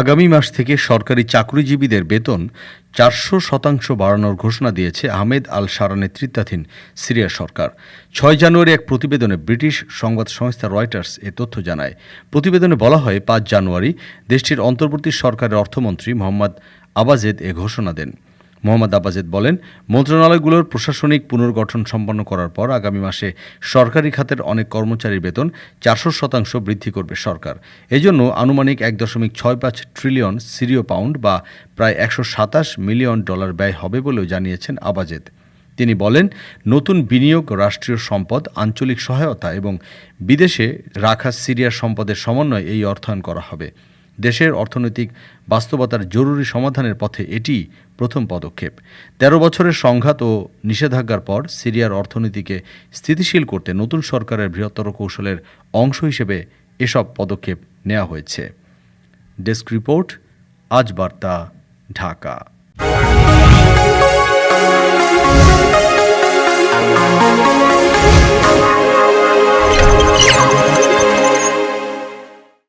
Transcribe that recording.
আগামী মাস থেকে সরকারি চাকরিজীবীদের বেতন চারশো শতাংশ বাড়ানোর ঘোষণা দিয়েছে আহমেদ আল সারা নেতৃত্বাধীন সিরিয়া সরকার। ছয় জানুয়ারি এক প্রতিবেদনে ব্রিটিশ সংবাদ সংস্থা রয়টার্স এ তথ্য জানায়। প্রতিবেদনে বলা হয়, পাঁচ জানুয়ারি দেশটির অন্তর্বর্তী সরকারের অর্থমন্ত্রী মোহাম্মদ আবাজেদ এ ঘোষণা দেন। মোহাম্মদ আবাজেদ বলেন, মন্ত্রণালয়গুলোর প্রশাসনিক পুনর্গঠন সম্পন্ন করার পর আগামী মাসে সরকারি খাতের অনেক কর্মচারীর বেতন চারশো শতাংশ বৃদ্ধি করবে সরকার। এজন্য আনুমানিক এক দশমিক ছয় পাঁচ ট্রিলিয়ন সিরিয় পাউন্ড বা প্রায় একশো সাতাশ মিলিয়ন ডলার ব্যয় হবে বলেও জানিয়েছেন আবাজেদ। তিনি বলেন, নতুন বিনিয়োগ, রাষ্ট্রীয় সম্পদ, আঞ্চলিক সহায়তা এবং বিদেশে রাখা সিরিয়ার সম্পদের সমন্বয়ে এই অর্থায়ন করা হবে। দেশের অর্থনৈতিক বাস্তবতার জরুরি সমাধানের পথে এটি প্রথম পদক্ষেপ। তেরো বছরের সংঘাত ও নিষেধাজ্ঞার পর সিরিয়ার অর্থনীতিকে স্থিতিশীল করতে নতুন সরকারের বৃহত্তর কৌশলের অংশ হিসেবে এসব পদক্ষেপ নেওয়া হয়েছে। ডেস্ক রিপোর্ট, আজ বার্তা, ঢাকা।